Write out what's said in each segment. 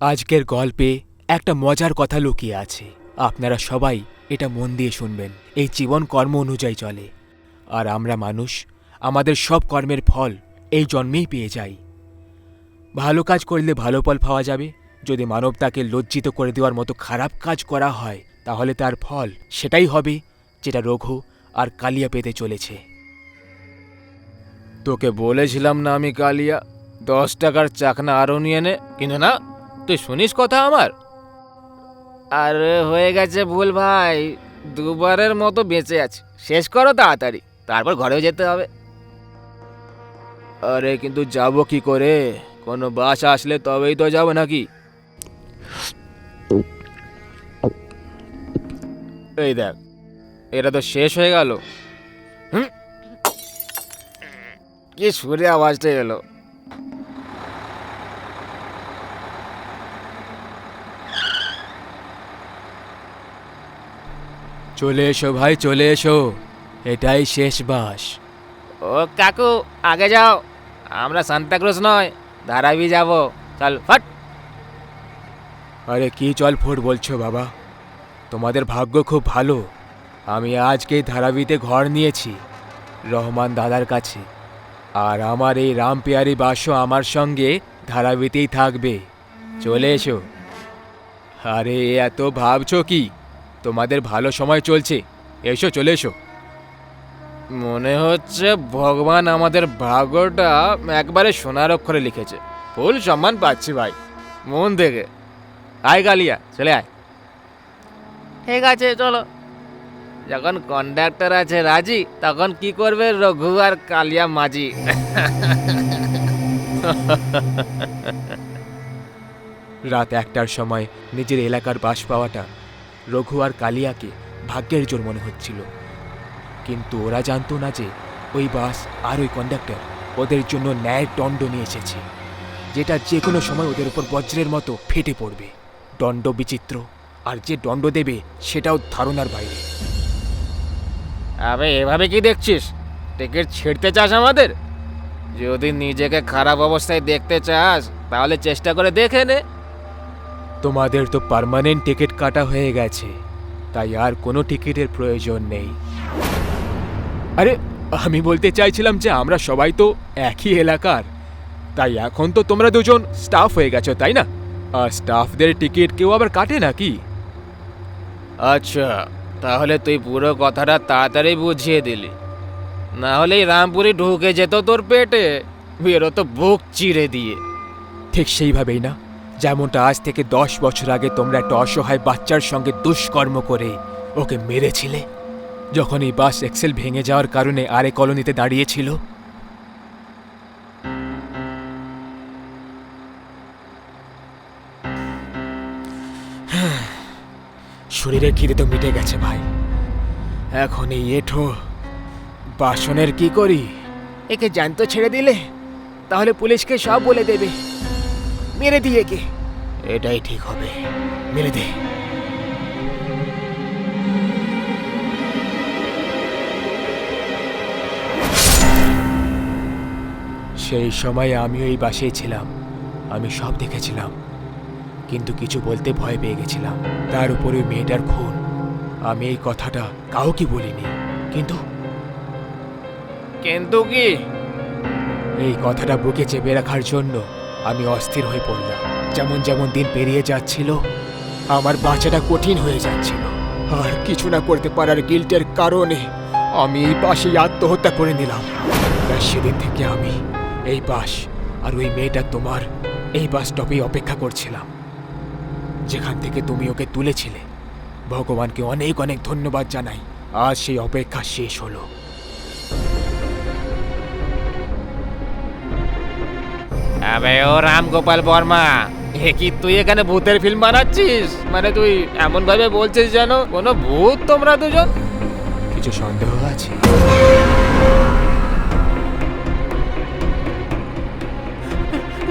আজকের গল্পে একটা মজার কথা লুকিয়ে আছে। আপনারা সবাই এটা মন দিয়ে শুনবেন। এই জীবন কর্ম অনুযায়ী চলে। আর আমরা মানুষ, আমাদের সব কর্মের ফল এই জন্মেই পেয়ে যাই। ভালো কাজ করলে ভালো ফল পাওয়া যাবে। যদি মানবতাকে লজ্জিত করে দেওয়ার মতো খারাপ কাজ করা হয়, তাহলে তার ফল সেটাই হবে যেটা রঘু আর কালিয়া পেতে চলেছে। তোকে বলেছিলাম না আমি কালিয়া? দশ টাকার চাকনা আরও নিয়ে নে কিন্তু না? তুই শুনিস কথা আমার? আরে হয়ে গেছে ভুল ভাই, দুবারের মতো বেঁচে আছে। শেষ করো তাড়াতাড়ি, তারপর ঘরেও যেতে হবে। আরে কিন্তু যাব কি করে? কোনো বাস আসলে তবেই তো যাব নাকি? এই দেখ, এটা তো শেষ হয়ে গেল। কি সুরে আওয়াজটা এলো। চলে এসো ভাই চলে এসো। এটাই শেষ বাস। ও কাকু আগে যাও। আমরা সান্তাক্রুজ নয় ধারাবি যাব। চল ফট। আরে কি চল ফুট বলছো বাবা। তোমাদের ভাগ্য খুব ভালো। আমি আজকেই ধারাবিতে ঘর নিয়েছি রহমান দাদার কাছে। আর আমার এই রামপিয়ারি বাসও আমার সঙ্গে ধারাবিতেই থাকবে। চলে এসো। আরে এত ভাবছ কি? তোমাদের ভালো সময় চলছে। এসো চলে এসো। মনে হচ্ছে ভগবান আমাদের ভাগ্যটা একবারে সোনার অক্ষরে লিখেছে। ফুল সম্মান পাচ্ছি ভাই। মন থেকে। আয় গালিয়া চলে আয়। ঠিক আছে চলো। যখন কন্ডাক্টর আছে রাজি তখন কি করবে রঘু আর কালিয়া মাঝি? রাত একটার সময় নিজের এলাকার বাস পাওয়াটা রঘু আর কালিয়াকে ভাগ্যের জোর মনে হচ্ছিল। কিন্তু ওরা জানতো না যে ওই বাস আর ওই কন্ডাক্টর ওদের জন্য ন্যায়ের দণ্ড নিয়ে এসেছে, যেটা যে কোনো সময় ওদের উপর বজ্রের মতো ফেটে পড়বে। দণ্ড বিচিত্র, আর যে দণ্ড দেবে সেটাও ধারণার বাইরে। আবে, এভাবে কি দেখছিস? টিকিট ছিঁড়তে চাস আমাদের? যদি নিজেকে খারাপ অবস্থায় দেখতে চাস, তাহলে চেষ্টা করে দেখে নে। তোমাদের তো পার্মানেন্ট টিকিট কাটা হয়ে গেছে তাই আর কোনো টিকিটের প্রয়োজন নেই। আরে আমি বলতে চাইছিলাম যে আমরা সবাই তো একই এলাকার তাই এখন তো তোমরা দুজন স্টাফ হয়ে গেছো তাই না? আর স্টাফদের টিকিট কেউ আবার কাটে নাকি? আচ্ছা তাহলে তুই পুরো কথাটা তাড়াতাড়ি বুঝিয়ে দিলি। না হলে রামপুরি ঢুকে যেত তোর পেটে বেরোতো বুক চিড়ে দিয়ে। ঠিক সেইভাবেই না। যেমনটা আজ থেকে দশ বছর আগে তোমরা একটা অসহায় বাচ্চার সঙ্গে দুষ্কর্ম করে ওকে মেরেছিলে? যখন এই বাস এক্সেল ভেঙে যাওয়ার কারণে আরে কলোনিতে দাঁড়িয়েছিল? শরীরের খিদে তো মিটে গেছে ভাই। এখন এই এঠো বাসনের কি করি? একে জ্যান্ত ছেড়ে দিলে? তাহলে পুলিশকে সব বলে দেবে। মেরে দিয়ে কে এটাই ঠিক হবে। মেরে দে। সেই সময় আমিও এই বাসেই ছিলাম। আমি সব দেখেছিলাম। কিন্তু কিছু বলতে ভয় পেয়ে গেছিলাম। তার উপরে ওই মেয়েটার খুন। আমি এই কথাটা কাউকে বলিনি। কিন্তু? কিন্তু কি? এই কথাটা বুকে চেপে রাখার জন্য আমি অস্থির হয়ে পড়লাম। যেমন যেমন দিন পেরিয়ে যাচ্ছিল, আমার বাঁচাটা কঠিন হয়ে যাচ্ছিল। আর কিছু না করতে পারার গিল্টের কারণে আমি এই বাসেই আত্মহত্যা করে নিলাম। সেদিন থেকে আমি এই বাস আর ওই মেয়েটা তোমার এই বাস স্টপেই অপেক্ষা করছিলাম। যেখান থেকে তুমি ওকে তুলেছিলে। ভগবানকে অনেক অনেক ধন্যবাদ জানাই। আজ সেই অপেক্ষা শেষ হলো। আবে ও রাম গোপাল বর্মা এ কি তুই এখানে ভূতের ফিল্ম বানাচ্ছিস? মানে তুই এমন ভাবে বলছিস যেন কোনো ভূত তোমরা দুজন? কিছু সন্দেহ আছে?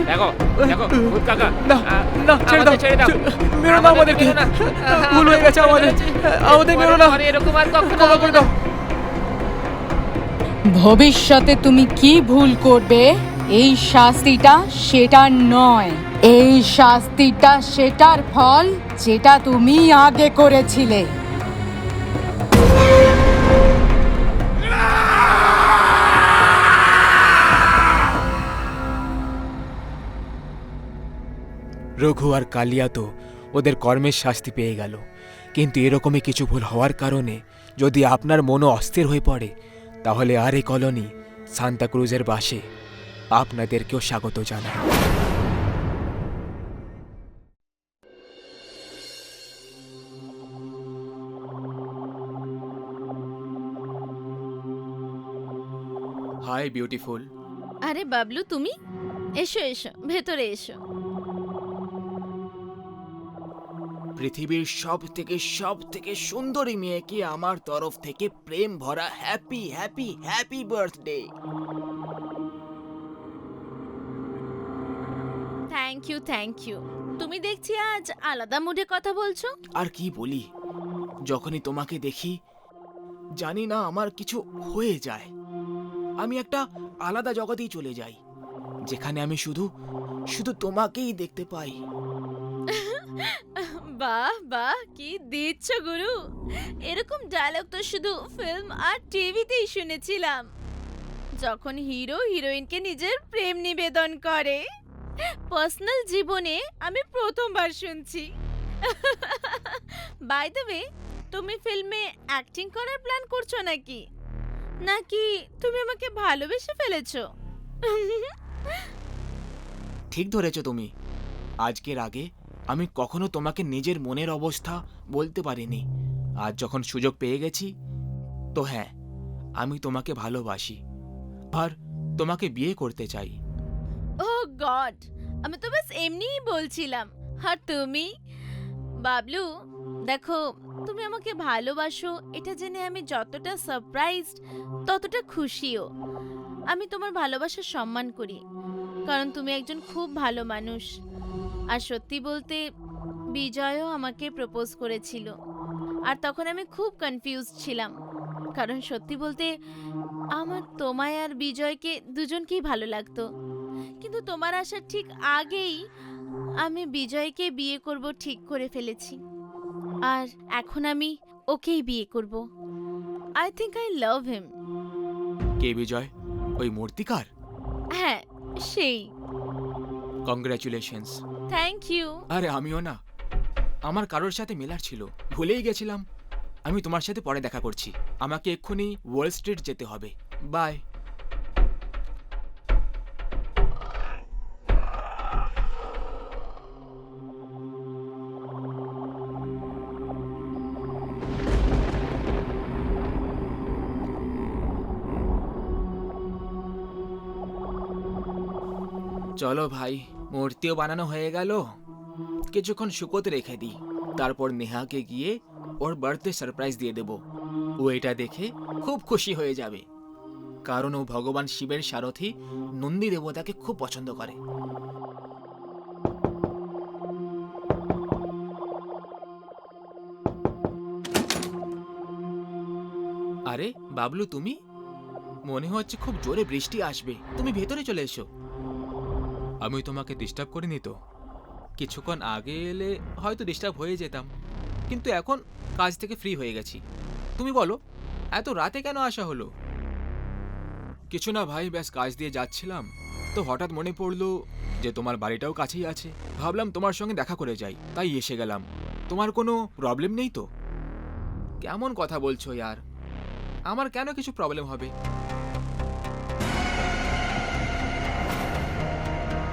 দেখো দেখো ভূত কাকা না, না, ছেড়ে দাও, ছেড়ে দাও। মেরো না আমাদেরকে। ভুল হয়ে গেছে আমাদের। আমাদের। মেরো না। এরকম আর কখনো করে দাও। ভবিষ্যতে তুমি কি ভুল করবে? এই শাস্তিটা সেটা নয়। এই শাস্তিটা সেটার ফল যেটা তুমি আগে করেছিলে। রঘু আর কালিয়া তো ওদের কর্মের শাস্তি পেয়ে গেল। কিন্তু এরকমই কিছু ভুল হওয়ার কারণে যদি আপনার মনও অস্থির হয়ে পড়ে, তাহলে আর এই কলোনি সান্তাক্রুজের বাসে আপনাদেরকেও স্বাগত জানাই। হাই বিউটিফুল আরে বাবলু তুমি? এসো এসো ভেতরে এসো। পৃথিবীর সব থেকে সব থেকে সুন্দরী মেয়েকে আমার তরফ থেকে প্রেম ভরা happy happy happy birthday thank you thank you তুমি দেখছি আজ আলাদা মুডে কথা বলছো? আর কি বলি? যখনই তোমাকে দেখি জানি না আমার কিছু হয়ে যায়। আমি একটা আলাদা জগতেই চলে যাই যেখানে আমি শুধু শুধু তোমাকেই দেখতে পাই। বাহ বাহ কি দিচ্ছ গুরু। এরকম ডায়লগ তো শুধু ফিল্ম আর টিভিতেই শুনেছিলাম। যখন হিরো হিরোইনকে নিজের প্রেম নিবেদন করে পার্সোনাল জীবনে আমি প্রথমবার শুনছি। বাই দ্য ওয়ে তুমি ফিল্মে অ্যাক্টিং করার প্ল্যান করছ নাকি? নাকি তুমি আমাকে ভালোবেসে ফেলেছো? ঠিক ধরেছো তুমি। আজকের আগে আমি কখনো তোমাকে নিজের মনের অবস্থা বলতে পারিনি। আজ যখন সুযোগ পেয়ে গেছি, তো হ্যাঁ আমি তোমাকে ভালোবাসি। আর তোমাকে বিয়ে করতে চাই। গড, আমি তো বাস এমনিই বলছিলাম। আর তুমি? বাবলু, দেখো, তুমি আমাকে ভালোবাসো, এটা জেনে আমি যতটা সারপ্রাইজড ততটা খুশিও। আমি তোমার ভালোবাসার সম্মান করি, কারণ তুমি একজন খুব ভালো মানুষ। আর সত্যি বলতে, বিজয়ও আমাকে প্রপোজ করেছিল। আর তখন আমি খুব কনফিউজড ছিলাম, কারণ সত্যি বলতে, আমার তোমায় আর বিজয়কে দুজনকেই ভালো লাগতো। কিন্তু তোমার আসার ঠিক আগেই আমি বিজয়কে বিয়ে করব ঠিক করে ফেলেছি। আর এখন আমি ওকেই বিয়ে করব। I think I love him কে বিজয়? ওই মূর্তিকার? হ্যাঁ সেই। কংগ্রাচুলেশনস থ্যাংক ইউ আরে আমিও না। আমার কারোর সাথে মেলার ছিল। ভুলেই গেছিলাম। আমি তোমার সাথে পরে দেখা করছি। আমাকে এক্ষুনি ওয়াল স্ট্রিট যেতে হবে। বাই চলো ভাই, মূর্তিও বানানো হয়ে গেল। কিছুক্ষণ শুকোতে রেখে দিই, তারপর নেহাকে গিয়ে ওর বার্থডে সারপ্রাইজ দিয়ে দেব। ও এটা দেখে খুব খুশি হয়ে যাবে, কারণ ও ভগবান শিবের সারথি নন্দী দেবতাকে খুব পছন্দ করে। আরে, বাবলু, তুমি? মনে হচ্ছে খুব জোরে বৃষ্টি আসবে। তুমি ভেতরে চলে এসো। আমি তোমাকে ডিস্টার্ব করিনি তো? কিছুক্ষণ আগে এলে হয়তো ডিস্টার্ব হয়ে যেতাম। কিন্তু এখন কাজ থেকে ফ্রি হয়ে গেছি। তুমি বলো, এত রাতে কেন আসা হলো? কিছু না ভাই, ব্যাস কাজ দিয়ে যাচ্ছিলাম। তো হঠাৎ মনে পড়ল যে তোমার বাড়িটাও কাছেই আছে। ভাবলাম তোমার সঙ্গে দেখা করে যাই, তাই এসে গেলাম। তোমার কোনো প্রবলেম নেই তো? কেমন কথা বলছো, ইয়ার? আমার কেন কিছু প্রবলেম হবে?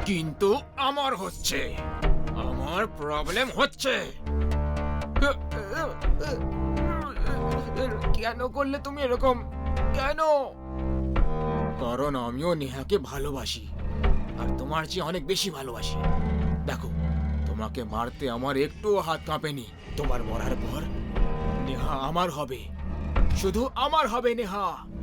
কিন্তু আমার হচ্ছে। আমার প্রবলেম হচ্ছে। কেন করলে তুমি এরকম? কেন? কারণ আমিও নেহাকে ভালোবাসি আর তোমার চেয়ে অনেক বেশি ভালোবাসি। দেখো তোমাকে মারতে আমার একটুও হাত কাঁপেনি। তোমার মরার পর নেহা আমার হবে। শুধু আমার হবে নেহা।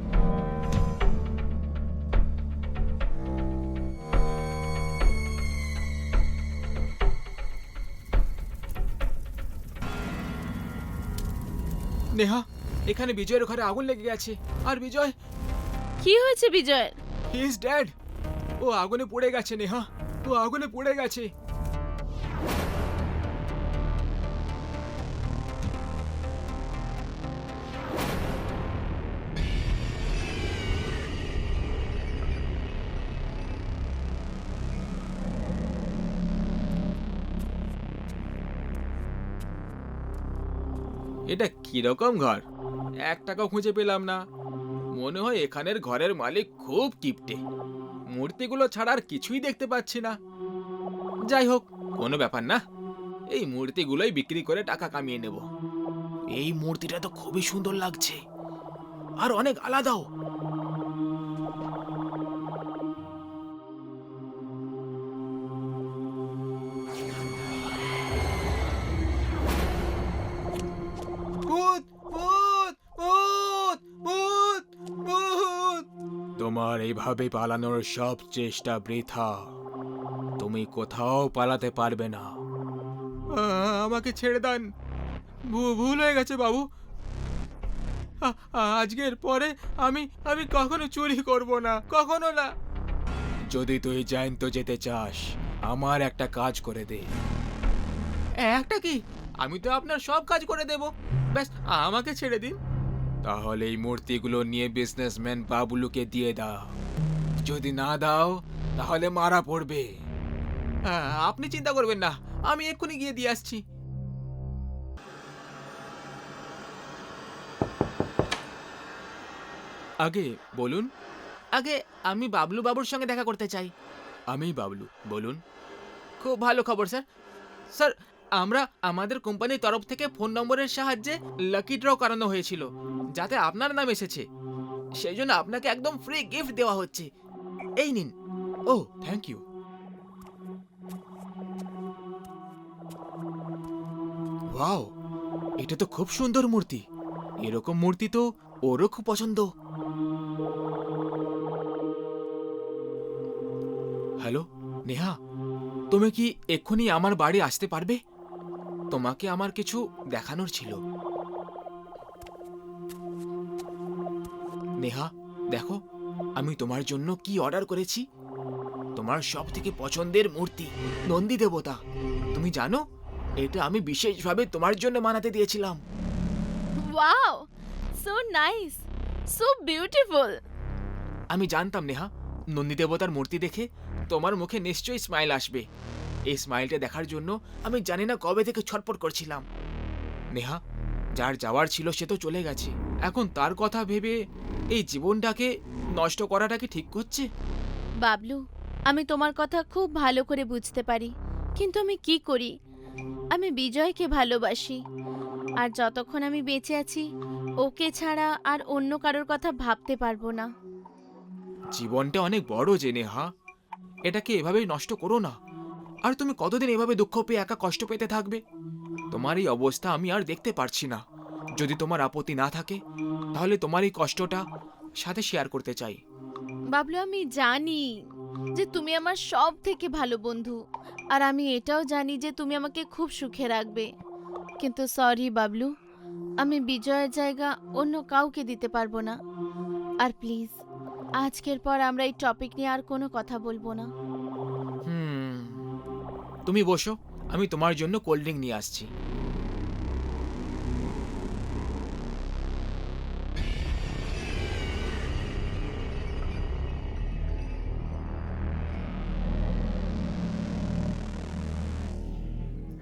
নেহা এখানে বিজয়ের ঘরে আগুন লেগে গেছে। আর বিজয়? কি হয়েছে বিজয়ের হি ইজ ড্যাড ও আগুনে পড়ে গেছে নেহা। ও আগুনে পড়ে গেছে। কীরকম ঘর? এক টাকাও খুঁজে পেলাম না। মনে হয় এখানের ঘরের মালিক খুব কিপটে। মূর্তিগুলো ছাড়া আর কিছুই দেখতে পাচ্ছি না। যাই হোক, কোনো ব্যাপার না। এই মূর্তিগুলোই বিক্রি করে টাকা কামিয়ে নেব। এই মূর্তিটা তো খুবই সুন্দর লাগছে। আর অনেক আলাদাও। তোমার এইভাবে পালানোর সব চেষ্টা বৃথা। তুমি কোথাও পালাতে পারবে না। আমাকে ছেড়ে দেন। ভুল হয়ে গেছে বাবু। আজকের পরে আমি আমি কখনো চুরি করব না কখনো না। যদি তুই জ্যান্ত যেতে চাস আমার একটা কাজ করে দে। একটা কি? আমি তো আপনার সব কাজ করে দেব। ব্যাস আমাকে ছেড়ে দিন। তাহলে এই মূর্তিগুলো নিয়ে বিজনেসম্যান বাবুলুকে দিয়ে দাও। যদি না দাও তাহলে মারা পড়বে। হ্যাঁ, আপনি চিন্তা করবেন না আমি এক্ষুনি গিয়ে দিয়ে আসছি। আগে বলুন। আগে আমি বাবলু বাবুর সঙ্গে দেখা করতে চাই। আমি বাবলু বলুন। খুব ভালো খবর স্যার। স্যার আমরা আমাদের কোম্পানির তরফ থেকে ফোন নম্বরের সাহায্যে লাকি ড্র করানো হয়েছিল, যাতে আপনার নাম এসেছে। সেই জন্য আপনাকে একদম ফ্রি গিফট দেওয়া হচ্ছে। এই নিন। ও থ্যাংক ইউ ওয়াও, এটা তো খুব সুন্দর মূর্তি। এরকম মূর্তি তো ওরও খুব পছন্দ। হ্যালো, নেহা, তুমি কি এক্ষুনি আমার বাড়ি আসতে পারবে? তোমাকে আমার কিছু দেখানোর ছিল। নেহা দেখো আমি তোমার জন্য কি অর্ডার করেছি? তোমার সব থেকে পছন্দের মূর্তি নন্দী দেবতা। তুমি জানো এটা আমি বিশেষভাবে তোমার জন্য বানাতে দিয়েছিলাম। Wow so nice so beautiful. আমি জানতাম নেহা নন্দী দেবতার মূর্তি দেখে তোমার মুখে নিশ্চয়ই স্মাইল আসবে। এই স্মাইলটা দেখার জন্য আমি জানি না কবে থেকে ছটপট করছিলাম। নেহা যার যাওয়ার ছিল সে তো চলে গেছে। এখন তার কথা ভেবে এই জীবনটাকে নষ্ট করাটা কি ঠিক করছে বাবলু আমি তোমার কথা খুব ভালো করে বুঝতে পারি। কিন্তু আমি কি করি? আমি বিজয়কে ভালোবাসি। আর যতক্ষণ আমি বেঁচে আছি ওকে ছাড়া আর অন্য কারোর কথা ভাবতে পারব না। জীবনটা অনেক বড় যে নেহা। এটাকে এভাবেই নষ্ট করো না। আর তুমি কতদিন এভাবে দুঃখ পেয়ে একা কষ্ট পেতে থাকবে? তোমার এই অবস্থা আমি আর দেখতে পারছি না। যদি তোমার আপত্তি না থাকে, তাহলে তোমার এই কষ্টটা সাথে শেয়ার করতে চাই। বাবলু, আমি জানি যে তুমি আমার সব থেকে ভালো বন্ধু, আর আমি এটাও জানি যে তুমি আমাকে খুব সুখে রাখবে। কিন্তু সরি বাবলু, আমি বিজয়ের জায়গা অন্য কাউকে দিতে পারব না। আর প্লিজ আজকের পর আমরা এই টপিক নিয়ে আর কোনো কথা বলব না। তুমি বসো, আমি তোমার জন্য কোল্ড ড্রিঙ্ক নিয়ে আসছি।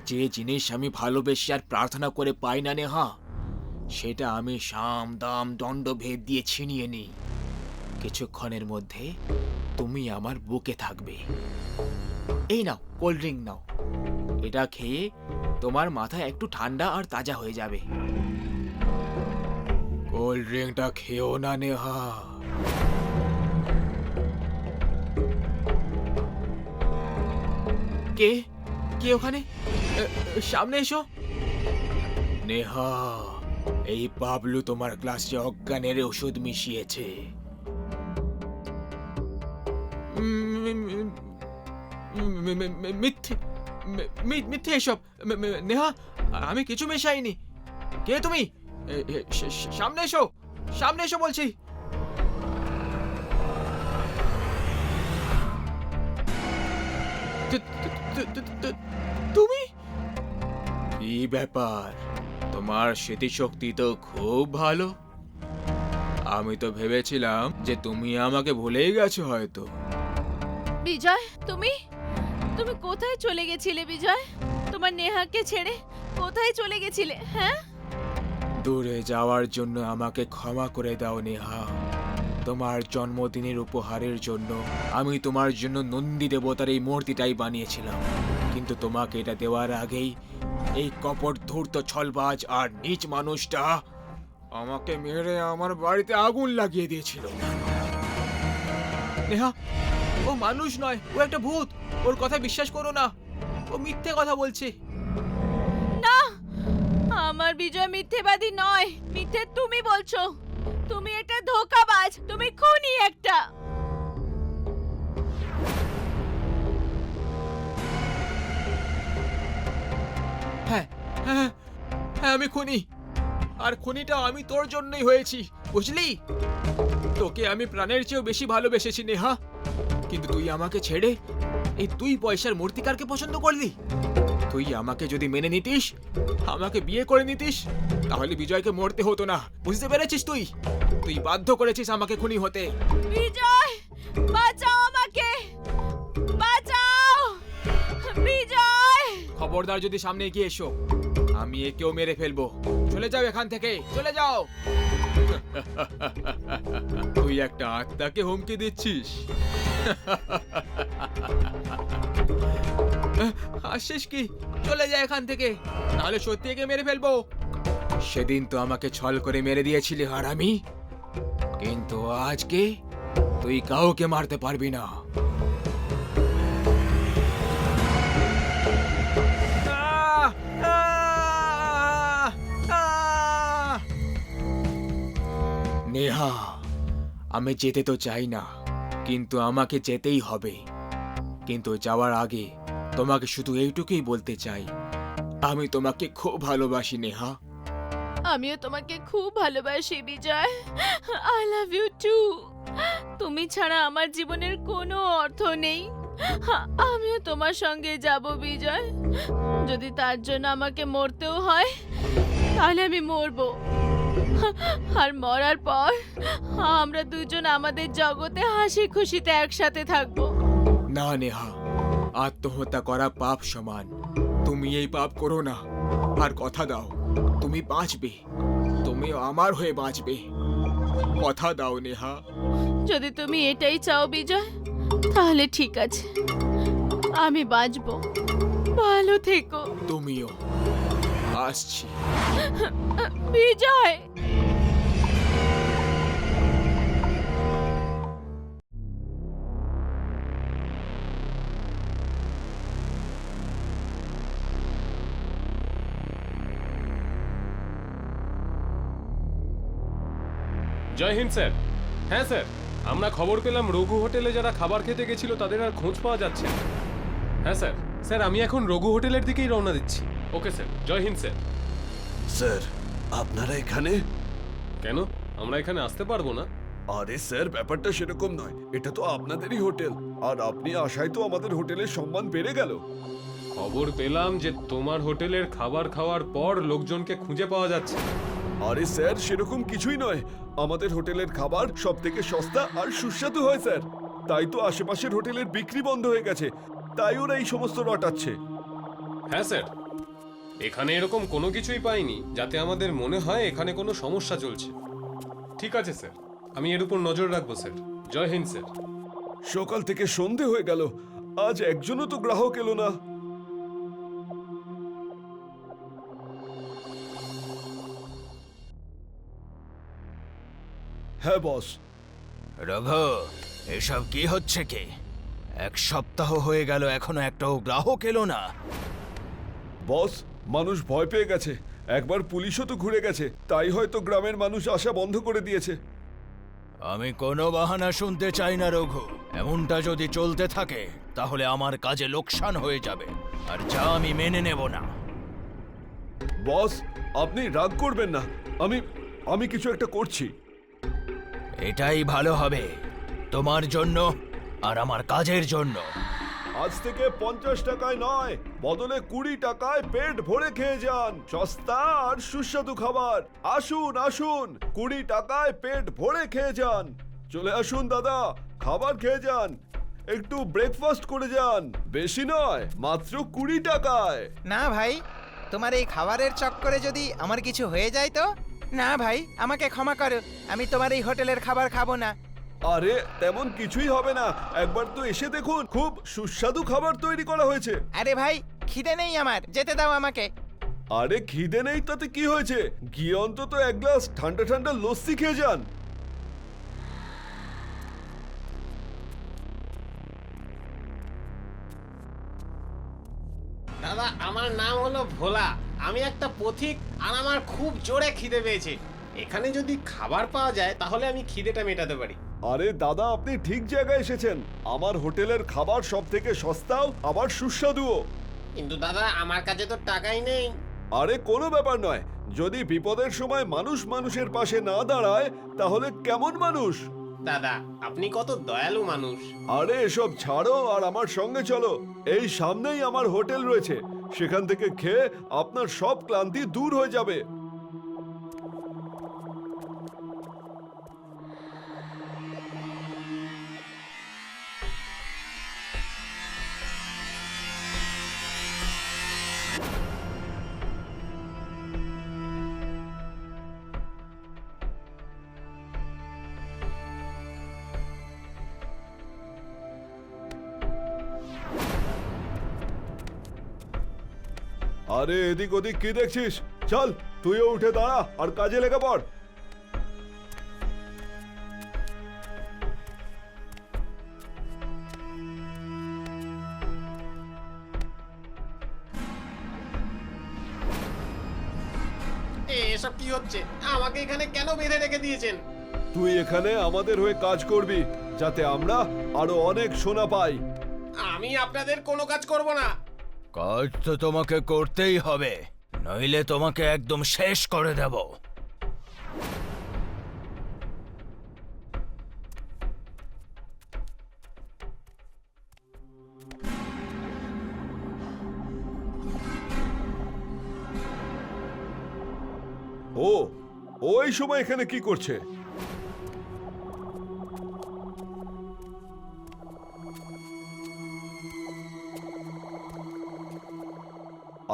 যে জিনিস আমি ভালোবেসে আর প্রার্থনা করে পাই না নেহা, সেটা আমি সাম, দাম, দণ্ড, ভেদ দিয়ে ছিনিয়ে নিই। কিছুক্ষণের মধ্যে তুমি আমার বুকে থাকবে। এই নাও কোল্ড ড্রিঙ্ক নাও। এটা খেয়ে তোমার মাথা একটু ঠান্ডা আর তাজা হয়ে যাবে। কোল্ড ড্রিঙ্কটা খেও না নেহা। কে? কে ওখানে? সামনে এসো। নেহা এই পাবলু তোমার গ্লাসে অজ্ঞানের ওষুধ মিশিয়েছে। মিথ্যে মি- মি- মিথ্যে এসব। নেহা আমি কিছু মেশাইনি। কে তুমি? সামনে এসো সামনে এসো বলছি। তুমি? কি ব্যাপার? তোমার স্মৃতিশক্তি তো খুব ভালো। আমি তো ভেবেছিলাম যে তুমি আমাকে ভুলেই গেছো হয়তো। বিজয় তুমি? তুমি কোথায় চলে গেছিলে, বিজয়? তোমার নেহাকে ছেড়ে কোথায় চলে গেছিলে হ্যাঁ? দূরে যাওয়ার জন্য আমাকে ক্ষমা করে দাও, নেহা। তোমার জন্মদিনের উপহারের জন্য আমি তোমার জন্য নন্দী দেবতার এই মূর্তিটাই বানিয়েছিলাম। কিন্তু তোমাকে এটা দেওয়ার আগেই এই কপট ধূর্ত ছলবাজ আর নিচ মানুষটা আমাকে মেরে আমার বাড়িতে আগুন লাগিয়ে দিয়েছিল। নেহা ও মানুষ নয় ও একটা ভূত। ওর কথা বিশ্বাস করো না। ও মিথ্যে কথা বলছে। না আমার বিজয় মিথ্যেবাদী নয়। মিথ্যে তুমি বলছো। তুমি একটা ধোকাবাজ তুমি খুনি একটা। হ্যাঁ হ্যাঁ হ্যাঁ আমি খুনি। আর খুনিটা আমি তোর জন্যই হয়েছি বুঝলি? তোকে আমি প্রাণের চেয়েও বেশি ভালোবেসেছি নেহা। কিন্তু তুই আমাকে ছেড়ে এই তুই পয়সার মূর্তিকারকে পছন্দ করলি? তুই আমাকে যদি মেনে নিতিস আমাকে বিয়ে করে নিতিস তাহলে বিজয়কে মরতে হতো না। বুঝতে পেরেছিস তুই? তুই বাধ্য করেছিস আমাকে খুনি হতে। বিজয় বাঁচাও আমাকে! বাঁচাও! বিজয়! খবরদার যদি সামনে এগিয়ে এসো আমি একেও মেরে ফেলব। চলে যাও এখান থেকে চলে যাও! তুই একটা আত্মাকে হুমকি দিচ্ছিস। আসিস কি? চলে যা এখান থেকে। নাহলে সত্যি একে মেরে ফেলব। সেদিন তো আমাকে ছল করে মেরে দিয়েছিলি হারামি। কিন্তু আজকে তুই কাউকে মারতে পারবি না! নেহা, আমি যেতে তো চাই না। কিন্তু আমাকে যেতেই হবে। কিন্তু যাওয়ার আগে তোমাকে শুধু এইটুকুই বলতে চাই। আমি তোমাকে খুব ভালোবাসি, নেহা। আমিও তোমাকে খুব ভালোবাসি, Vijay. I love you too তুমি ছাড়া আমার জীবনের কোনো অর্থ নেই। আমিও তোমার সঙ্গে যাব, বিজয়। যদি তার জন্য আমাকে মরতেও হয়, তাহলে আমি মরবো। আর মরার পর আমরা দুজন আমাদের জগতে হাসি খুশিতে একসাথে থাকব। না নেহা আত্মহত্যা করা পাপ সমান। তুমি এই পাপ করো না। আর কথা দাও তুমি বাঁচবে। তুমি আমার হয়ে বাঁচবে। কথা দাও নেহা। যদি তুমি এটাই চাও বিজয় তাহলে ঠিক আছে। আমি বাঁচবো। ভালো থেকো। তুমিও। আসছি। বিজয়! জয় হিন্দ স্যার। হ্যাঁ স্যার আমরা খবর পেলাম রঘু হোটেলে যারা খাবার খেতে গেছিল তাদের আর খোঁজ পাওয়া যাচ্ছে না। হ্যাঁ স্যার। স্যার আমি এখন রঘু হোটেলের দিকেই রওনা দিচ্ছি। Okay sir. Jai Hind sir. Sir আপনারা এখানে? কেন? আমরা এখানে আসতে পারব না? আরে স্যার ব্যাপারটা সেরকম নয়। এটা তো আপনাদেরই হোটেল। আর আপনি আসায় তো আমাদের হোটেলের সম্মান বেড়ে গেল। খবর পেলাম যে তোমার হোটেলের খাবার খাওয়ার পর লোকজনকে খুঁজে পাওয়া যাচ্ছে। আরে স্যার সেরকম কিছুই নয়। আমাদের হোটেলের খাবার সব থেকে সস্তা আর সুস্বাদু হয় স্যার। তাই তো আশেপাশের হোটেলের বিক্রি বন্ধ হয়ে গেছে। তাই ওরা এই সমস্ত রটাচ্ছে। হ্যাঁ স্যার। এখানে এরকম কোনো কিছুই পাইনি যাতে আমাদের মনে হয় এখানে কোনো সমস্যা চলছে। ঠিক আছে স্যার। আমি এর উপর নজর রাখব স্যার। জয় হিন্দ স্যার। সকাল থেকে সন্ধে হয়ে গেল। আজ একজনও তো গ্রাহক এলো না। হ্যাঁ বস। রঘু এসব কি হচ্ছে কি? এক সপ্তাহ হয়ে গেল এখনও একটাও গ্রাহক এলো না। বস মানুষ ভয় পেয়ে গেছে। একবার পুলিশও তো ঘুরে গেছে। তাই হয়তো গ্রামের মানুষ আসা বন্ধ করে দিয়েছে। আমি কোনো বাহানা শুনতে চাই না রঘু। এমনটা যদি চলতে থাকে তাহলে আমার কাজে লোকসান হয়ে যাবে। আর যা আমি মেনে নেব না। বস আপনি রাগ করবেন না। আমি আমি কিছু একটা করছি। এটাই ভালো হবে। তোমার জন্য আর আমার কাজের জন্য। আজ থেকে পঞ্চাশ টাকায় নয় বদলে কুড়ি টাকায় পেট ভরে খেয়ে যান। সস্তা আর সুস্বাদু খাবার। আসুন আসুন কুড়ি টাকায় পেট ভরে খেয়ে যান। চলে আসুন দাদা খাবার খেয়ে যান। একটু ব্রেকফাস্ট করে যান। বেশি নয় মাত্র কুড়ি টাকায়। না ভাই তোমার এই খাবারের চক্করে যদি আমার কিছু হয়ে যায় তো? না ভাই আমাকে ক্ষমা করো। আমি তোমার এই হোটেলের খাবার খাব না। আরে তেমন কিছুই হবে না। একবার তো এসে দেখুন খুব সুস্বাদু খাবার তৈরি করা হয়েছে। আরে ভাই খিদে নেই আমার। যেতে দাও আমাকে। আরে খিদে নেই? তাতে কি হয়েছে? গিয়ে অন্তত এক গ্লাস ঠান্ডা ঠান্ডা লস্যি খেয়ে যান। দাদা আমার নাম হলো ভোলা। আমি একটা পথিক আর আমার খুব জোরে খিদে পেয়েছে। এখানে যদি খাবার পাওয়া যায় তাহলে আমি খিদেটা মেটাতে পারি। আরে দাদা আপনি ঠিক জায়গায় এসেছেন। আমার হোটেলের খাবার সব থেকে সস্তাও আবার সুস্বাদুও। কিন্তু দাদা আমার কাছে তো টাকাই নেই। আরে কোনো ব্যাপার নয়। যদি বিপদের সময় মানুষ মানুষের পাশে না দাঁড়ায় তাহলে কেমন মানুষ? দাদা আপনি কত দয়ালু মানুষ। আরে এসব ছাড়ো আর আমার সঙ্গে চলো। এই সামনেই আমার হোটেল রয়েছে। সেখান থেকে খেয়ে আপনার সব ক্লান্তি দূর হয়ে যাবে। আরে এদিক ওদিক কি দেখছিস? চল তুইও উঠে দাঁড়া আর কাজে লেগে পড়। এসব কি হচ্ছে? আমাকে এখানে কেন বেঁধে রেখে দিয়েছেন? তুই এখানে আমাদের হয়ে কাজ করবি যাতে আমরা আরও অনেক সোনা পাই। আমি আপনাদের কোনো কাজ করব না। কাজ তো তোমাকে করতেই হবে। নইলে তোমাকে একদম শেষ করে দেব। ও ওই সময় এখানে কি করছে?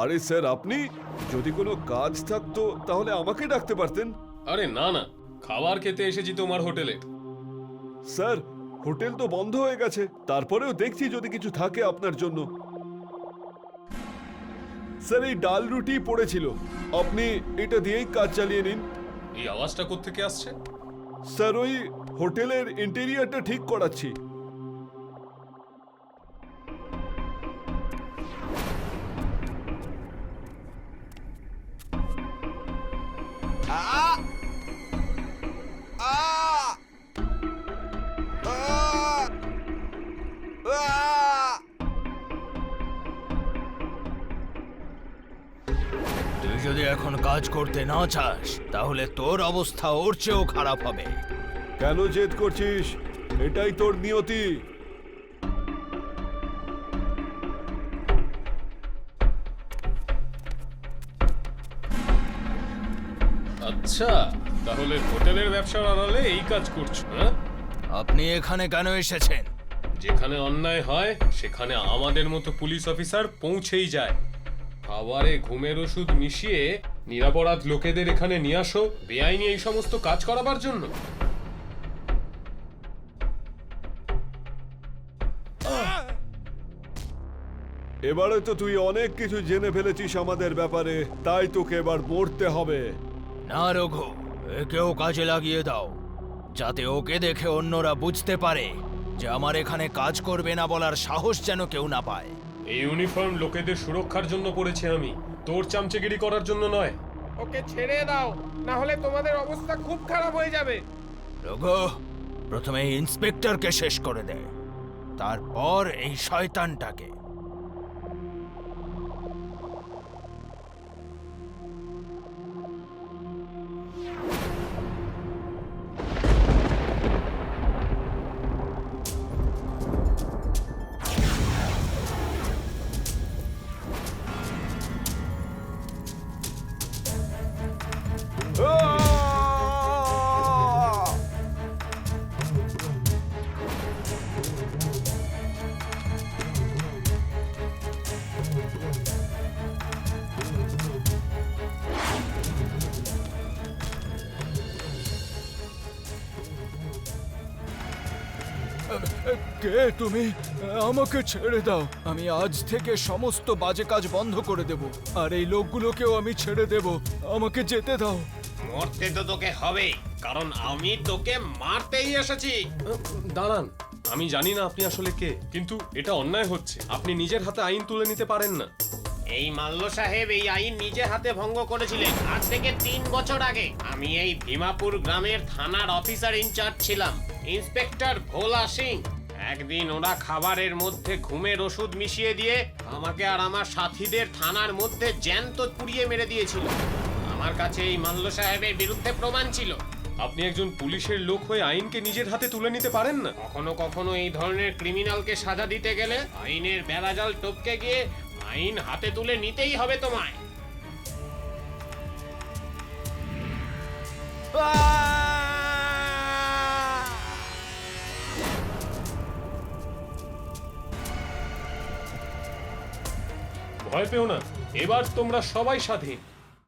আরে স্যার আপনি যদি কোনো কাজ থাকতো তাহলে আমাকে ডাকতে পারতেন। আরে না না খাবার খেতে এসেছি তোমার হোটেলে। স্যার হোটেল তো বন্ধ হয়ে গেছে তারপরেও দেখছি যদি কিছু থাকে আপনার জন্য। স্যার এই ডাল রুটি পড়েছিল। আপনি এটা দিয়েই কাজ চালিয়ে নিন। এই আওয়াজটা কোত্থেকে আসছে? স্যার ওই হোটেলের ইন্টেরিয়ারটা ঠিক করাচ্ছি। এখন কাজ করতে না চাস তাহলে তোর অবস্থা ওর চেয়েও খারাপ হবে। কেন জেদ করছিস? এটাই তোর নিয়তি। আচ্ছা তাহলে হোটেলের ব্যবসার আড়ালে এই কাজ করছ হ্যাঁ? আপনি এখানে কেন এসেছেন? যেখানে অন্যায় হয় সেখানে আমাদের মতো পুলিশ অফিসার পৌঁছেই যায়। খাবারে ঘুমের ওষুধ মিশিয়ে নিরাপরাধ লোকেদের এখানে নিয়ে আসো বেআইনি এই সমস্ত কাজ করাবার জন্য। এবারে তো তুই অনেক কিছু জেনে ফেলেছিস আমাদের ব্যাপারে তাই তোকে এবার মরতে হবে। না রঘু একেও কাজে লাগিয়ে দাও যাতে ওকে দেখে অন্যরা বুঝতে পারে যে আমার এখানে কাজ করবে না বলার সাহস যেন কেউ না পায়। এই ইউনিফর্ম লোকেদের সুরক্ষার জন্য পরেছে আমি। তোর চামচেগিরি করার জন্য নয়। ওকে ছেড়ে দাও না হলে তোমাদের অবস্থা খুব খারাপ হয়ে যাবে। রঘু প্রথমে এই ইন্সপেক্টরকে শেষ করে দেয় তারপর এই শয়তানটাকে। তুমি আমাকে ছেড়ে দাও। আমি আজ থেকে সমস্ত বাজে কাজ বন্ধ করে দেব। আর এই লোকগুলোকেও আমি ছেড়ে দেব। আমাকে যেতে দাও। মরতে তো তোকে হবে কারণ আমি তোকে মারতেই এসেছি। দাঁড়ান আমি জানি না আপনি আসলে কে কিন্তু এটা অন্যায় হচ্ছে। আপনি নিজের হাতে আইন তুলে নিতে পারেন না। এই মাল্য সাহেব এই আইন নিজে হাতে ভঙ্গ করেছিলেন আজ থেকে তিন বছর আগে। আমি এই ভীমাপুর গ্রামের থানার অফিসার ইনচার্জ ছিলাম ইন্সপেক্টর ভোলা সিং। একদিন ওরা খাবারের মধ্যে ঘুমের ওষুধ মিশিয়ে দিয়ে আমাকে আর আমার সাথীদের থানার মধ্যে জ্যান্ত পুড়িয়ে মেরে দিয়েছিল। আমার কাছে এই মাল্য সাহেবের বিরুদ্ধে প্রমাণ ছিল। আপনি একজন পুলিশের লোক হয়ে আইনকে নিজের হাতে তুলে নিতে পারেন না? কখনো কখনো এই ধরনের ক্রিমিনালকে সাজা দিতে গেলে আইনের বেড়াজাল টপকে গিয়ে আইন হাতে তুলে নিতেই হবে তোমায়। ভয় পেও না। এবার তোমরা সবাই স্বাধীন।